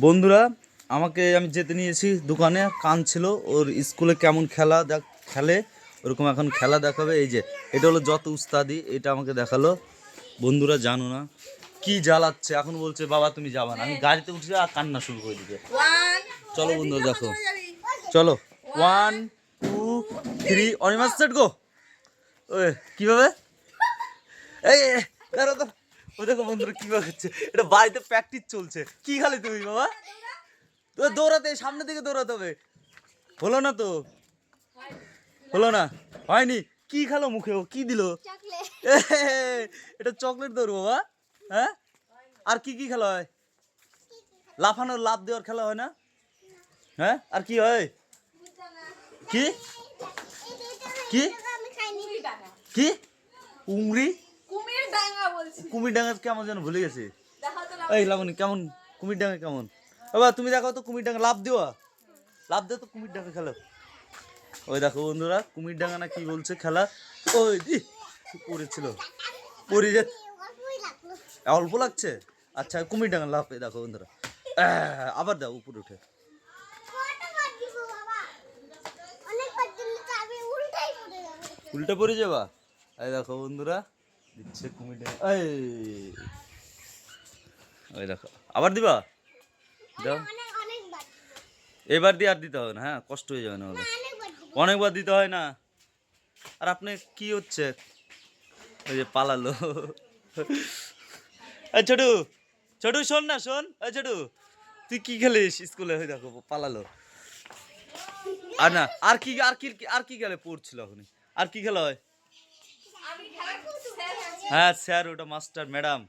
বন্ধুরা আমাকে আমি যেতে নিয়েছি দোকানে কান ছিল ওর স্কুলে কেমন খেলা দেখ খেলে ওরকম এখন খেলা দেখাবে এই যে এটা হলো যত উস্তাদি এটা আমাকে দেখাল। বন্ধুরা জানো না কি জ্বালাচ্ছে এখন বলছে বাবা তুমি যাবা না। আমি গাড়িতে উঠে আর কান্না শুরু করে দিবে। চলো বন্ধুরা দেখো। চলো। ওয়ান টু থ্রি অনিমাস সেট গো ওই কীভাবে? এই দাঁড়াও, দাঁড়াও। ও দেখো বন্ধুরা কীভাবে হচ্ছে এটা বাড়িতে প্র্যাকটিস চলছে। কি খালি তুমি বাবা? তো দৌড়াতে সামনে দিকে দৌড়াতে হবে। হলো না তো? হলো না? হয়নি? কি খেলো মুখে? ও কি দিল? এটা চকলেট দৌড় বাবা। হ্যাঁ? আর কি কি খেলা হয়? লাফানো লাফ দেওয়ার খেলা হয় না? হ্যাঁ? আর কি হয়? কি? কি? কি? উংরি কুমির ডাঙ্গা বলছি কুমির ডাঙ্গা কেমন যেন ভুলে গেছে। এই লাবণী কেমন? কুমির ডাঙ্গা কেমন? বাবা তুমি দেখো তো কুমির ডাঙ্গা লাভ দেওয়া লাভ দেও তো কুমির ডাঙ্গা খেলো। ওই দেখো বন্ধুরা কুমির ডাঙ্গা না কি বলছে খেলা? ওই দি পড়েছিল। পড়ে যে অল্প লাগছে? আচ্ছা কুমির ডাঙ্গা লাভ দেখো বন্ধুরা। আবার দাও উপরে উঠে। উল্টে পড়ে যাবা? এই দেখো বন্ধুরা দিচ্ছে কুমির। এই। ওই দেখো আবার দিবা? দাও। এবার দিয়ে আর দিতে হবে না হ্যাঁ কষ্ট হয়ে যাবে না হলে অনেকবার দিতে হয় না। আর আপনি কি হচ্ছে? ওই যে পালালো। এই ছোটু ছোটু শোন না শোন। এই ছোটু তুই কি খেলিস স্কুলে? হয়ে দেখো পালালো। আর না আর কি আর কি আর কি খেলে? পড়ছিল এখন আর কি খেলা হয়? হ্যাঁ স্যার ওটা মাস্টার ম্যাডাম।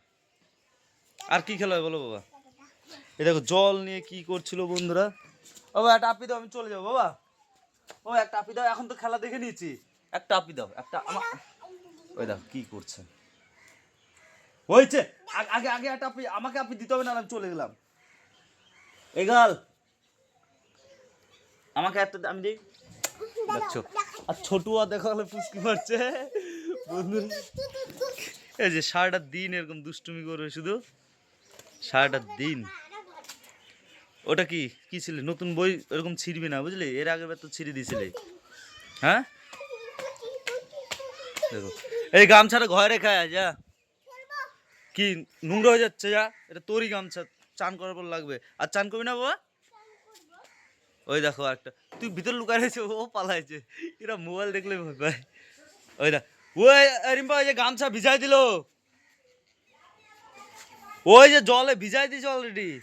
আর কি খেলা হয় বলো বাবা? এই দেখো জল নিয়ে কি করছিল বন্ধুরা? বাবা একটা আপি দাও আমি চলে যাব বাবা। ও একটা আপি দাও এখন তো খেলা দেখে নিয়েছি। একটা আপি দাও একটা আমা ওই দেখো কি করছে। হয়েছে। আগে আগে একটা আপি আমাকে আপি দিতে হবে না আমি চলে গেলাম। এগাল আমাকে একটা আমি দিই। দেখছ আর ছোটুয়া দেখা হলে পুচকি মারছে। বন্ধুরা। এই যে সারাটা দিন এরকম দুষ্টুমি করবে শুধু? সারাটা দিন? ওটা কি? কি ছিল? নতুন বই এরকম ছিঁড়বি না, বুঝলি? এর আগের বার তো ছিঁড়ে দিয়েছিলে হ্যাঁ? দেখো। এই গামছাটা ঘরে খায় যা। কি নোংরা হয়ে যাচ্ছে, যা। এটা তোরই গামছা। চান করার পর লাগবে। আর চান করবি না, বাবা? ওই দেখো একটা তুই ভিতর লুকায় রয়েছে, ও পালাইছে। এরা মোবাইল দেখলে ভয় পায়। ওই দেখ। ওই রিম্পা ওই যে গামছা ভিজাই দিল। ওই যে জলে ভিজাই দিয়েছে অলরেডি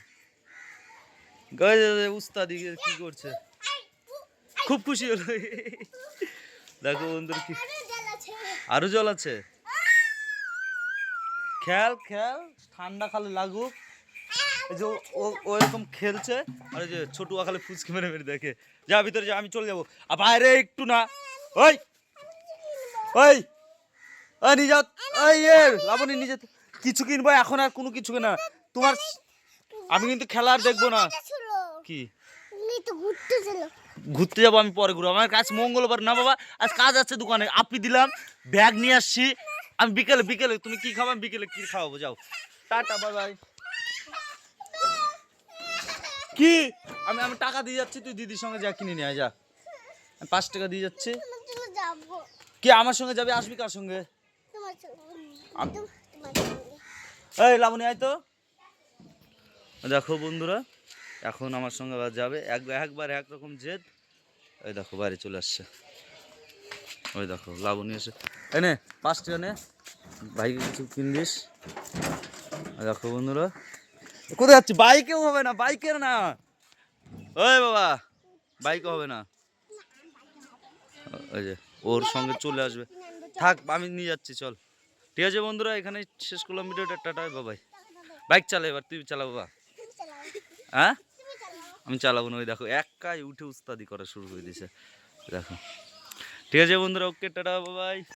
উস্তাদি কি করছে? খুব খুশি হলো। দেখো বন্ধুর কি আরও জল আছে। খেল খেল ঠান্ডা খালি লাগুক। এই যে ও- ও ও খেলছে। আর যে ছোটুয়া খালি ফুচকি মেরে মেরে দেখে। যা ভিতরে যা আমি চলে যাব। আর বাইরে একটু না। ওই! ওই! ওই নিয়ে যাও। ওই এ লাবণী নিজে কিছু কিনবো এখন আর কোনো কিছু না তোমার আমি কিন্তু খেলা আর দেখব না। কি? ঘুরতে যাব আমি পরে ঘুরবো। আমার কাজ মঙ্গলবার। না বাবা আজ কাজ আছে দোকানে। আপি দিলাম ব্যাগ নিয়ে আসছি। আমি বিকেলে বিকেলে। তুমি কি খাবা? বিকেলে কি খাওয়াবো? যাও। Tata bye bye. কি? আমি আমি টাকা দিয়ে যাচ্ছি তুই দিদির সঙ্গে যা কিনে নিয়ে যা। পাঁচ টাকা দিয়ে যাচ্ছি। কি আমার সঙ্গে যাবে? আসবি কার সঙ্গে? এই লাবণী, আয় তো। দেখো বন্ধুরা, এখন আমার সঙ্গে আবার যাবে। এক একবার একরকম জেদ। ওই দেখো বাড়ি চলে আসছে। ওই দেখো, লাবণী এসে এনে পাঁচ টাকা নে। ভাইকে কিছু কিনলিস দেখো বন্ধুরা। কোথায় যাচ্ছি? বাইকেও হবে না, বাইকের না। ওই বাবা, বাইকও হবে না। ওই যে, ওর সঙ্গে চলে আসবে। থাক, আমি নিয়ে যাচ্ছি, চল। ঠিক আছে বন্ধুরা এখানে শেষ করলাম ভিডিওটা, টাটা বাবাই বাইক চালা এবার, তুই চালা বাবা হ্যাঁ? আমি চালাবো না, ওই দেখো, একাই উঠে উস্তাদি করা শুরু করে দিয়েছে। দেখো। ঠিক আছে বন্ধুরা ওকে টাটা বাবাই